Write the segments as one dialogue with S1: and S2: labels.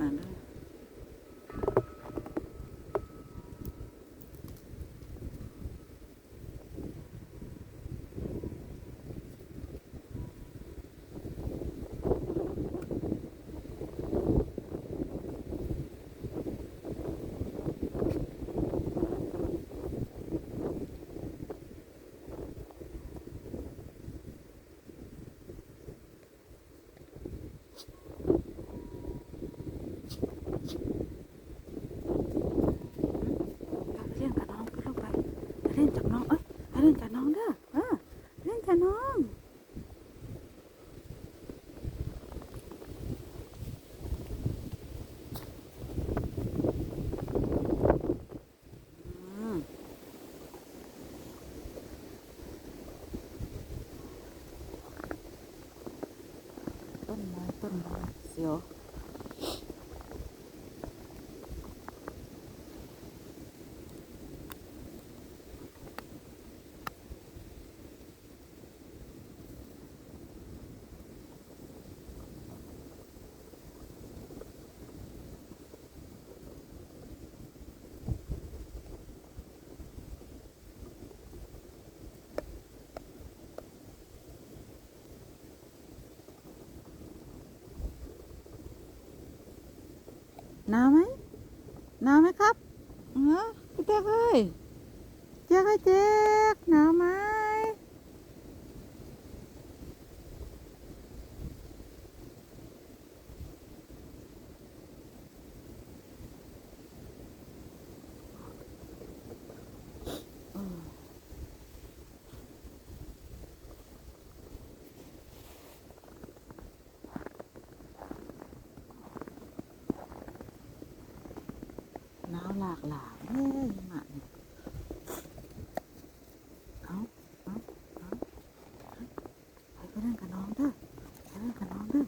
S1: มาอ่านไปเล่นกับน้องไปลูกไปไป เล่นกับน้องเอ้ยไปเล่นกับน้องเด้อเออเล่นกับน้องอืมต้นไม้ต้นไม้เสียว หนาวไหมหนาวไหมครับเออพี่แจ๊กเอ้ยแจ๊กไอ้แจ๊กหนาวไหมห นาวหลากหลายเฮ้ยหมาเนี่ยเอาเอาเอาไปไปเล่นกับน้องเด้อไปเล่นกับน้องเด้อ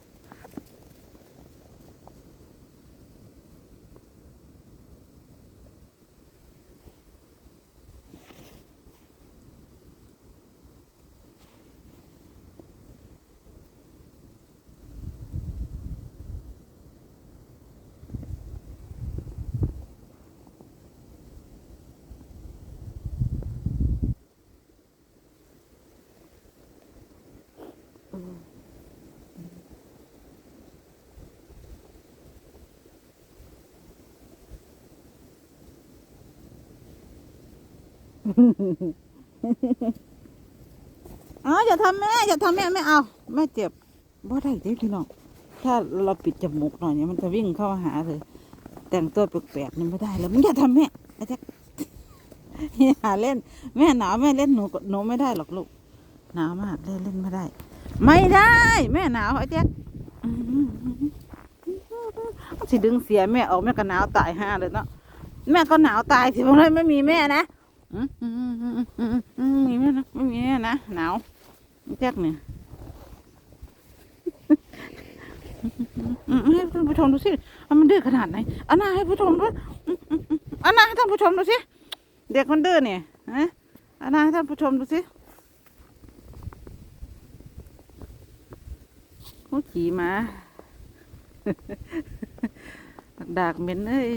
S1: เอ๋ออย่าทำแม่อย่าทำแม่ไม่เอาแม่เจ็บบ่ได้เด้พี่น้องถ้าเราปิดจมูกหน่อยเนี่ยมันจะวิ่งเข้าหาเลย แต่งตัวแปลกๆนี่ไม่ได้แล้วมึงอย่าทำแม่ไอ้แจ๊คอย่าเล่น แม่หนาวแม่เล่นหนูหนูไม่ได้หรอกลูกหนาวมากเล่นเล่นไม่ได้ ไม่ได้ แม่หนาวไอ้แจ๊คสิดึงเสียแม่ออกแม่ก็หนาวตายห้าเลยเนาะแม่ก็หนาวตายสิเพราะไม่มีแม่นะ มอืมอืมอืมอืมมีแม่นะไม่มีแม่นะหนาวแจ๊กเนี่ยอืมให้ท่านผู้ชมดูสิว่ามันดื้อขนาดไหนอาหน้าให้ผู้ชมดูอืมอืมอืมเอาหน้าให้ท่านผู้ชมดูสิเด็กมันดื้อเนี่ยอาหน้าให้ท่านผู้ชมดูสิขี่มาดากเหม็นเอ้ย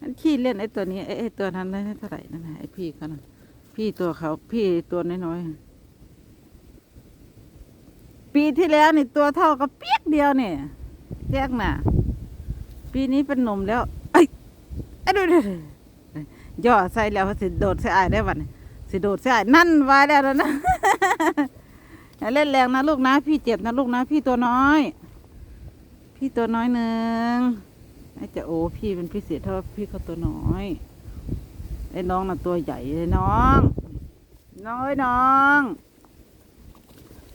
S1: อันขี้เล่นไอ้ตัวนี้ไอ้ไอ้ตัวนั้นได้เท่าไหร่นั่นนะไอ้พี่เขาน่ะพี่ตัวเขาพี่ตัวน้อยๆปีที่แล้วนี่ตัวเท่ากับเปียกเดียวเนี่ยแยกน่ะปีนี้เป็นหนุ่มแล้วไอ้ไอ้ดูดิย่อใส่แล้วสิโดดใส่อายได้วันสิโดดใส่อายนั่นไว้แล้วนะเล่นแรงนะลูกนะ พี่เจ็บนะลูกนะ พี่ตัวน้อย พี่ตัวน้อยหนึ่ง ไอ้จะโอ้พี่เป็นพิเศษเท่าพี่เขาตัวน้อยไอ้น้องน่ะตัวใหญ่เลยน้อง น้อยน้อง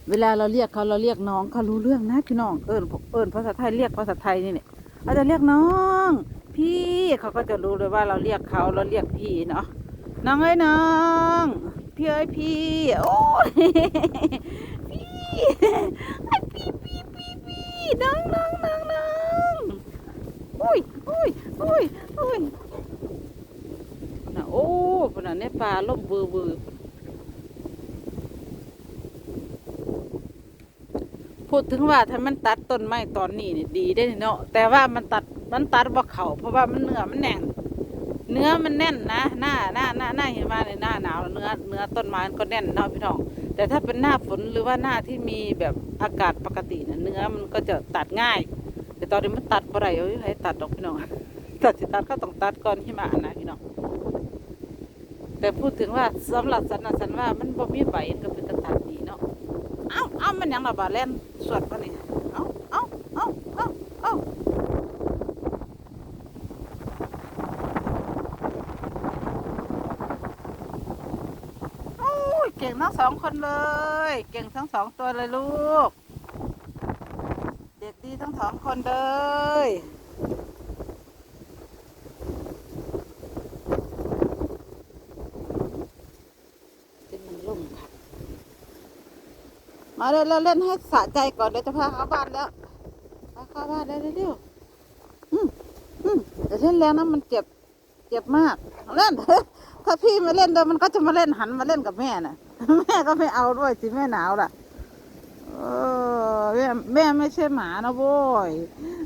S1: เวลาเราเรียกเขาเราเรียกน้องเขารู้เรื่องนะพี่น้องเอิญเอิญภาษาไทยเรียกภาษาไทยนี่เนี่ยเราจะเรียกน้อง พี่เขาก็จะรู้เลยว่าเราเรียกเขาเราเรียกพี่เนาะน้องเอ้ยน้องพี่เอ้ยพี่โอ้ยพี่ไอ้พี่พี่พี่พี่น้องน้องน้อง อุ้ยอุ้ยอุ้ยน่ะโอ้ปน่ะในป่าล่มเบือบือพูดถึงว่าถ้ามันตัดต้นไม้ตอนนี้นี่ดีได้เนาะแต่ว่ามันตัดมันตัดบ่เขาเพราะว่ามันเนื้อมันแน่น เนื้อมันแน่นนะหน้าหน้าหน้าหน้าเห็นว่าในหน้าหนาวเนื้อเนื้อต้นไม้ก็แน่นเนาะพี่น้องแต่ถ้าเป็นหน้าฝนหรือว่าหน้าที่มีแบบอากาศปกตินะเนื้อมันก็จะตัดง่าย แต่ตอนนี้มันตัดบ่ได้เอ้ยให้ตัดดอกพี่น้อง ตัดสิตัดก็ต้องตัดก่อนที่มาอันนะพี่น้องแต่พูดถึงว่าสำหรับสันนะสันว่ามันบ่มีใบก็เป็นตัดดีเนาะเอ้าเอ้ามันยังระบาดแล่นสวดปะนี่เอ้าเอ้าเอ้าเอ้าเอ้าเก่งทั้งสองคนเลย เก่งทั้งสองตัวเลยลูก เด็กดีทั้งสองคนเลย เป็นมันล่มค่ะ มาเร็วๆเล่นให้สะใจก่อนเดี๋ยวจะพาเข้าบ้านแล้วพาเข้าบ้านแล้วเร็วๆอืมอืมแต่เล่นแรงนะมันเจ็บ เจ็บมากเล่นถ้าพี่มาเล่นเดี๋ยวมันก็จะมาเล่นหันมาเล่นกับแม่น่ะ แม่ก็ไม่เอาด้วยสิแม่หนาวล่ะเออแม่แม่ไม่ใช่หมานะโว้ย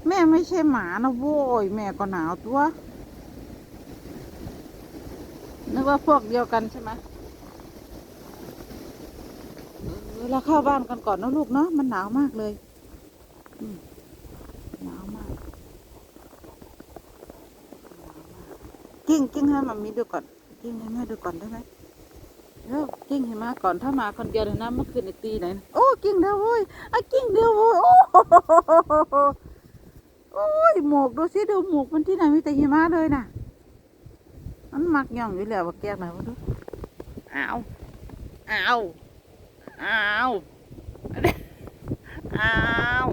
S1: แม่ไม่ใช่หมานะโว้ยแม่ก็หนาวตัวนึกว่าพวกเดียวกันใช่ไหม เวลาเข้าบ้านกันก่อนนะลูกเนาะมันหนาวมากเลยหนาวมากกิ้งกิ้งให้มามีดูก่อนกิ้งให้แม่ดูก่อนได้ไหมเร็วกิ้งให้มาก่อนถ้ามาคนเดียวเลยนะเมื่อคืนในตีไหนโอ้กิ้งเดียวเว้ยอะกิ้งเดียวเว้ยโอ้โหโอ้ยหมวกดูสิดูหมวกมันที่ไหนมีแต่หิมะเลยน่ะมันมักย่องอยู่แล้วว่าแก้ไหนวะดูอ้าวอ้าว อ้าว อ้าว